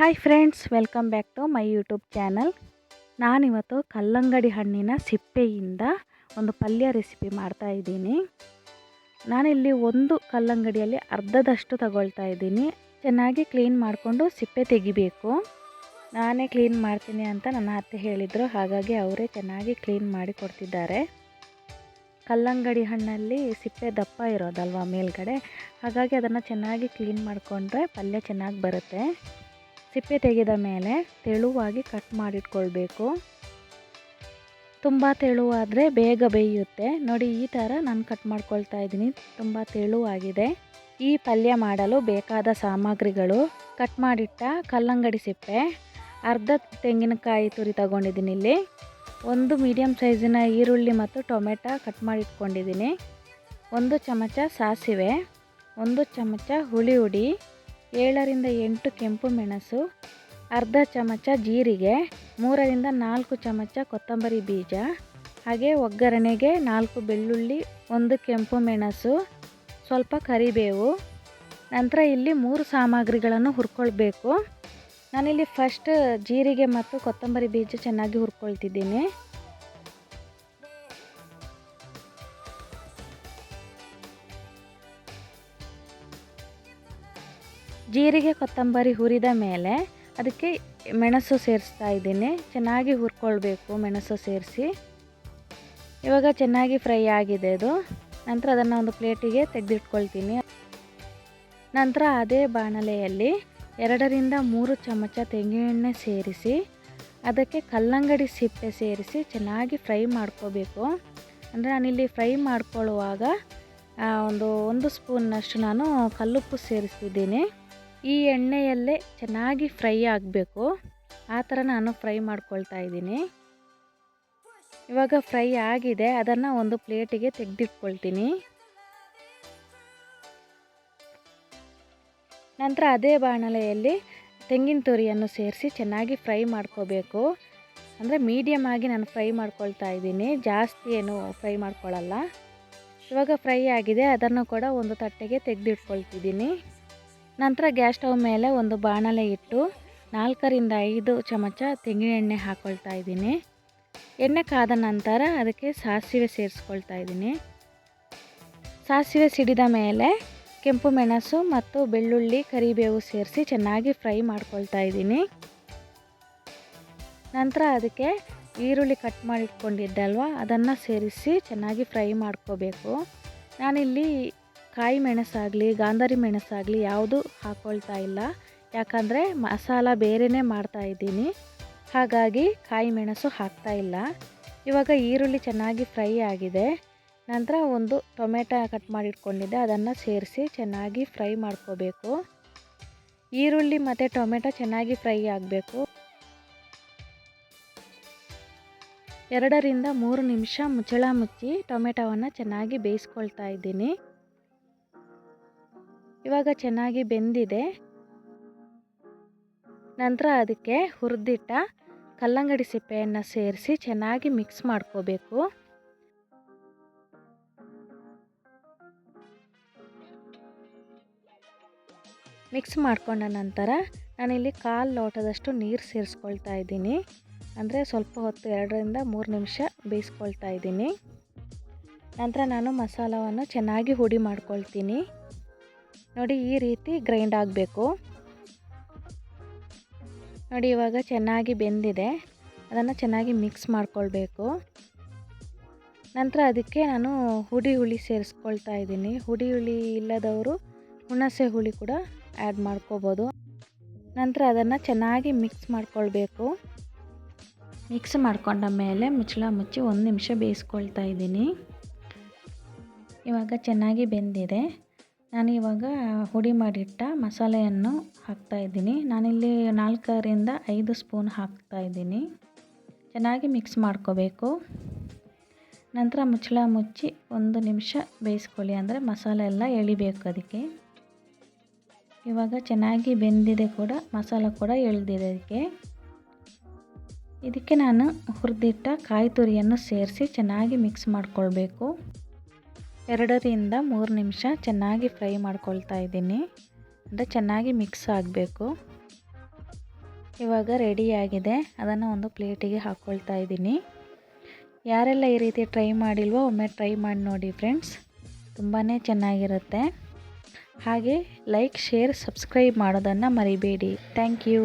Hi friends welcome back to my YouTube channel ನಾನಿವತ್ತು ಕಲ್ಲಂಗಡಿ ಹಣ್ಣಿನ ಸಿಪ್ಪೆಯಿಂದ ಒಂದು ಪಲ್ಯ ರೆಸಿಪಿ ಮಾಡ್ತಾ ಇದ್ದೀನಿ. ನಾನಿಲ್ಲಿ ಒಂದು ಕಲ್ಲಂಗಡಿಯಲ್ಲಿ ಅರ್ಧದಷ್ಟು ತಗೊಳ್ತಾ ಇದ್ದೀನಿ. ಚೆನ್ನಾಗಿ ಕ್ಲೀನ್ ಮಾಡಿಕೊಂಡು ಸಿಪ್ಪೆ ತೆಗಿಬೇಕು. ನಾನೇ ಕ್ಲೀನ್ ಮಾಡ್ತೀನಿ ಅಂತ ನನ್ನ ಅತ್ತೆ ಹೇಳಿದರು. ಹಾಗಾಗಿ ಅವರೇ ಚೆನ್ನಾಗಿ ಕ್ಲೀನ್ ಮಾಡಿ ಕೊಡ್ತಿದ್ದಾರೆ. ಕಲ್ಲಂಗಡಿ ಹಣ್ಣಲ್ಲಿ ಸಿಪ್ಪೆ ದಪ್ಪ ಇರೋದಲ್ವ ಮೇಲ್ಗಡೆ? ಹಾಗಾಗಿ ಅದನ್ನು ಚೆನ್ನಾಗಿ ಕ್ಲೀನ್ ಮಾಡಿಕೊಂಡ್ರೆ ಪಲ್ಯ ಚೆನ್ನಾಗಿ ಬರುತ್ತೆ. ಸಿಪ್ಪೆ ತೆಗೆದ ಮೇಲೆ ತೆಳುವಾಗಿ ಕಟ್ ಮಾಡಿಟ್ಕೊಳ್ಬೇಕು. ತುಂಬ ತೆಳುವಾದರೆ ಬೇಗ ಬೇಯುತ್ತೆ. ನೋಡಿ, ಈ ಥರ ನಾನು ಕಟ್ ಮಾಡ್ಕೊಳ್ತಾ ಇದ್ದೀನಿ. ತುಂಬ ತೆಳುವಾಗಿದೆ. ಈ ಪಲ್ಯ ಮಾಡಲು ಬೇಕಾದ ಸಾಮಗ್ರಿಗಳು. ಕಟ್ ಮಾಡಿಟ್ಟ ಕಲ್ಲಂಗಡಿ ಸಿಪ್ಪೆ, ಅರ್ಧ ತೆಂಗಿನಕಾಯಿ ತುರಿ ತಗೊಂಡಿದ್ದೀನಿ ಇಲ್ಲಿ. ಒಂದು ಮೀಡಿಯಮ್ ಸೈಜಿನ ಈರುಳ್ಳಿ ಮತ್ತು ಟೊಮೆಟೊ ಕಟ್ ಮಾಡಿಟ್ಕೊಂಡಿದ್ದೀನಿ. ಒಂದು ಚಮಚ ಸಾಸಿವೆ, ಒಂದು ಚಮಚ ಹುಳಿ ಹುಡಿ ಏಳರಿಂದ ಎಂಟು ಕೆಂಪು ಮೆಣಸು, ಅರ್ಧ ಚಮಚ ಜೀರಿಗೆ, ಮೂರರಿಂದ ನಾಲ್ಕು ಚಮಚ ಕೊತ್ತಂಬರಿ ಬೀಜ, ಹಾಗೆ ಒಗ್ಗರಣೆಗೆ ನಾಲ್ಕು ಬೆಳ್ಳುಳ್ಳಿ, ಒಂದು ಕೆಂಪು ಮೆಣಸು, ಸ್ವಲ್ಪ ಕರಿಬೇವು. ನಂತರ ಇಲ್ಲಿ ಮೂರು ಸಾಮಗ್ರಿಗಳನ್ನು ಹುರ್ಕೊಳ್ಬೇಕು. ನಾನಿಲ್ಲಿ ಫಸ್ಟ್ ಜೀರಿಗೆ ಮತ್ತು ಕೊತ್ತಂಬರಿ ಬೀಜ ಚೆನ್ನಾಗಿ ಹುರ್ಕೊಳ್ತಿದ್ದೀನಿ. ಜೀರಿಗೆ ಕೊತ್ತಂಬರಿ ಹುರಿದ ಮೇಲೆ ಅದಕ್ಕೆ ಮೆಣಸು ಸೇರಿಸ್ತಾ ಇದ್ದೀನಿ. ಚೆನ್ನಾಗಿ ಹುರ್ಕೊಳ್ಬೇಕು ಮೆಣಸು ಸೇರಿಸಿ. ಇವಾಗ ಚೆನ್ನಾಗಿ ಫ್ರೈ ಆಗಿದೆ ಅದು ನಂತರ ಅದನ್ನು ಒಂದು ಪ್ಲೇಟಿಗೆ ತೆಗೆದಿಟ್ಕೊಳ್ತೀನಿ. ನಂತರ ಅದೇ ಬಾಣಲೆಯಲ್ಲಿ ಎರಡರಿಂದ ಮೂರು ಚಮಚ ತೆಂಗಿನೆಣ್ಣೆ ಸೇರಿಸಿ, ಅದಕ್ಕೆ ಕಲ್ಲಂಗಡಿ ಸಿಪ್ಪೆ ಸೇರಿಸಿ ಚೆನ್ನಾಗಿ ಫ್ರೈ ಮಾಡ್ಕೋಬೇಕು. ಅಂದರೆ ನಾನಿಲ್ಲಿ ಫ್ರೈ ಮಾಡ್ಕೊಳ್ಳುವಾಗ ಒಂದು ಒಂದು ಸ್ಪೂನ್ನಷ್ಟು ನಾನು ಕಲ್ಲುಪ್ಪು ಸೇರಿಸ್ತಿದ್ದೀನಿ. ಈ ಎಣ್ಣೆಯಲ್ಲೇ ಚೆನ್ನಾಗಿ ಫ್ರೈ ಆಗಬೇಕು. ಆ ಥರ ನಾನು ಫ್ರೈ ಮಾಡ್ಕೊಳ್ತಾ ಇದ್ದೀನಿ. ಇವಾಗ ಫ್ರೈ ಆಗಿದೆ. ಅದನ್ನು ಒಂದು ಪ್ಲೇಟಿಗೆ ತೆಗೆದಿಟ್ಕೊಳ್ತೀನಿ. ನಂತರ ಅದೇ ಬಾಣಲೆಯಲ್ಲಿ ತೆಂಗಿನ ತುರಿಯನ್ನು ಸೇರಿಸಿ ಚೆನ್ನಾಗಿ ಫ್ರೈ ಮಾಡ್ಕೋಬೇಕು. ಅಂದರೆ ಮೀಡಿಯಮ್ ಆಗಿ ನಾನು ಫ್ರೈ ಮಾಡ್ಕೊಳ್ತಾ ಇದ್ದೀನಿ. ಜಾಸ್ತಿ ಏನು ಫ್ರೈ ಮಾಡ್ಕೊಳ್ಳಲ್ಲ ಇವಾಗ ಫ್ರೈ ಆಗಿದೆ. ಅದನ್ನು ಕೂಡ ಒಂದು ತಟ್ಟೆಗೆ ತೆಗೆದಿಟ್ಕೊಳ್ತಿದ್ದೀನಿ. ನಂತರ ಗ್ಯಾಸ್ ಸ್ಟವ್ ಮೇಲೆ ಒಂದು ಬಾಣಲೆ ಇಟ್ಟು ನಾಲ್ಕರಿಂದ ಐದು ಚಮಚ ತೆಂಗಿನ ಎಣ್ಣೆ ಹಾಕ್ಕೊಳ್ತಾ ಇದ್ದೀನಿ. ಎಣ್ಣೆ ಕಾದ ನಂತರ ಅದಕ್ಕೆ ಸಾಸಿವೆ ಸೇರಿಸ್ಕೊಳ್ತಾ ಇದ್ದೀನಿ. ಸಾಸಿವೆ ಸಿಡಿದ ಮೇಲೆ ಕೆಂಪು ಮೆಣಸು ಮತ್ತು ಬೆಳ್ಳುಳ್ಳಿ, ಕರಿಬೇವು ಸೇರಿಸಿ ಚೆನ್ನಾಗಿ ಫ್ರೈ ಮಾಡ್ಕೊಳ್ತಾ ಇದ್ದೀನಿ. ನಂತರ ಅದಕ್ಕೆ ಈರುಳ್ಳಿ ಕಟ್ ಮಾಡಿಟ್ಕೊಂಡಿದ್ದಲ್ವ, ಅದನ್ನು ಸೇರಿಸಿ ಚೆನ್ನಾಗಿ ಫ್ರೈ ಮಾಡ್ಕೋಬೇಕು. ನಾನಿಲ್ಲಿ ಕಾಯಿ ಮೆಣಸಾಗಲಿ, ಗಾಂಧಾರಿ ಮೆಣಸಾಗಲಿ ಯಾವುದು ಹಾಕ್ಕೊಳ್ತಾ ಇಲ್ಲ. ಯಾಕಂದರೆ ಮಸಾಲ ಬೇರೆಯೇ ಮಾಡ್ತಾ ಇದ್ದೀನಿ. ಹಾಗಾಗಿ ಕಾಯಿ ಮೆಣಸು ಹಾಕ್ತಾ ಇಲ್ಲ. ಇವಾಗ ಈರುಳ್ಳಿ ಚೆನ್ನಾಗಿ ಫ್ರೈ ಆಗಿದೆ. ನಂತರ ಒಂದು ಟೊಮೆಟೊ ಕಟ್ ಮಾಡಿಟ್ಕೊಂಡಿದ್ದೆ. ಅದನ್ನು ಸೇರಿಸಿ ಚೆನ್ನಾಗಿ ಫ್ರೈ ಮಾಡ್ಕೋಬೇಕು. ಈರುಳ್ಳಿ ಮತ್ತು ಟೊಮೆಟೊ ಚೆನ್ನಾಗಿ ಫ್ರೈ ಆಗಬೇಕು. ಎರಡರಿಂದ ಮೂರು ನಿಮಿಷ ಮುಚ್ಚಳ ಮುಚ್ಚಿ ಟೊಮೆಟೊವನ್ನು ಚೆನ್ನಾಗಿ ಬೇಯಿಸ್ಕೊಳ್ತಾ ಇದ್ದೀನಿ. ಇವಾಗ ಚೆನ್ನಾಗಿ ಬೆಂದಿದೆ. ನಂತರ ಅದಕ್ಕೆ ಹುರಿದಿಟ್ಟ ಕಲ್ಲಂಗಡಿ ಸಿಪ್ಪೆಯನ್ನು ಸೇರಿಸಿ ಚೆನ್ನಾಗಿ ಮಿಕ್ಸ್ ಮಾಡ್ಕೋಬೇಕು. ಮಿಕ್ಸ್ ಮಾಡ್ಕೊಂಡ ನಂತರ ನಾನಿಲ್ಲಿ ಕಾಲು ಲೋಟದಷ್ಟು ನೀರು ಸೇರಿಸ್ಕೊಳ್ತಾ ಇದ್ದೀನಿ. ಅಂದರೆ ಸ್ವಲ್ಪ ಹೊತ್ತು, ಎರಡರಿಂದ ಮೂರು ನಿಮಿಷ ಬೇಯಿಸ್ಕೊಳ್ತಾ ಇದ್ದೀನಿ. ನಂತರ ನಾನು ಮಸಾಲವನ್ನು ಚೆನ್ನಾಗಿ ಹುಡಿ ಮಾಡ್ಕೊಳ್ತೀನಿ. ನೋಡಿ ಈ ರೀತಿ ಗ್ರೈಂಡ್ ಆಗಬೇಕು. ನೋಡಿ ಇವಾಗ ಚೆನ್ನಾಗಿ ಬೆಂದಿದೆ. ಅದನ್ನು ಚೆನ್ನಾಗಿ ಮಿಕ್ಸ್ ಮಾಡ್ಕೊಳ್ಬೇಕು. ನಂತರ ಅದಕ್ಕೆ ನಾನು ಹುಡಿ ಹುಳಿ ಸೇರಿಸ್ಕೊಳ್ತಾ ಇದ್ದೀನಿ. ಹುಡಿ ಹುಳಿ ಇಲ್ಲದವರು ಹುಣಸೆ ಹುಳಿ ಕೂಡ ಆ್ಯಡ್ ಮಾಡ್ಕೋಬೋದು. ನಂತರ ಅದನ್ನು ಚೆನ್ನಾಗಿ ಮಿಕ್ಸ್ ಮಾಡ್ಕೊಳ್ಬೇಕು. ಮಿಕ್ಸ್ ಮಾಡ್ಕೊಂಡ ಮೇಲೆ ಮುಚ್ಚಳ ಮುಚ್ಚಿ ಒಂದು ನಿಮಿಷ ಬೇಯಿಸ್ಕೊಳ್ತಾ ಇದ್ದೀನಿ. ಇವಾಗ ಚೆನ್ನಾಗಿ ಬೆಂದಿದೆ. ನಾನು ಇವಾಗ ಹುಡಿ ಮಾಡಿಟ್ಟ ಮಸಾಲೆಯನ್ನು ಹಾಕ್ತಾ ಇದ್ದೀನಿ. ನಾನಿಲ್ಲಿ ನಾಲ್ಕರಿಂದ ಐದು ಸ್ಪೂನ್ ಹಾಕ್ತಾ ಇದ್ದೀನಿ. ಚೆನ್ನಾಗಿ ಮಿಕ್ಸ್ ಮಾಡ್ಕೋಬೇಕು. ನಂತರ ಮುಚ್ಚಳ ಮುಚ್ಚಿ ಒಂದು ನಿಮಿಷ ಬೇಯಿಸ್ಕೊಳ್ಳಿ. ಅಂದರೆ ಮಸಾಲೆ ಎಲ್ಲ ಎಳಿಬೇಕು ಅದಕ್ಕೆ. ಇವಾಗ ಚೆನ್ನಾಗಿ ಬೆಂದಿದೆ ಕೂಡ, ಮಸಾಲೆ ಕೂಡ ಎಳೆದಿದೆ ಅದಕ್ಕೆ. ಇದಕ್ಕೆ ನಾನು ಹುರಿದಿಟ್ಟ ಕಾಯಿ ತುರಿಯನ್ನು ಸೇರಿಸಿ ಚೆನ್ನಾಗಿ ಮಿಕ್ಸ್ ಮಾಡ್ಕೊಳ್ಬೇಕು. ಎರಡರಿಂದ ಮೂರು ನಿಮಿಷ ಚೆನ್ನಾಗಿ ಫ್ರೈ ಮಾಡ್ಕೊಳ್ತಾ ಇದ್ದೀನಿ. ಅಂದರೆ ಚೆನ್ನಾಗಿ ಮಿಕ್ಸ್ ಆಗಬೇಕು. ಇವಾಗ ರೆಡಿಯಾಗಿದೆ ಅದನ್ನು ಒಂದು ಪ್ಲೇಟಿಗೆ ಹಾಕ್ಕೊಳ್ತಾ ಇದ್ದೀನಿ. ಯಾರೆಲ್ಲ ಈ ರೀತಿ ಟ್ರೈ ಮಾಡಿಲ್ವೋ ಒಮ್ಮೆ ಟ್ರೈ ಮಾಡಿ ನೋಡಿ ಫ್ರೆಂಡ್ಸ್. ತುಂಬಾ ಚೆನ್ನಾಗಿರುತ್ತೆ. ಹಾಗೆ ಲೈಕ್, ಶೇರ್, ಸಬ್ಸ್ಕ್ರೈಬ್ ಮಾಡೋದನ್ನು ಮರಿಬೇಡಿ. Thank you.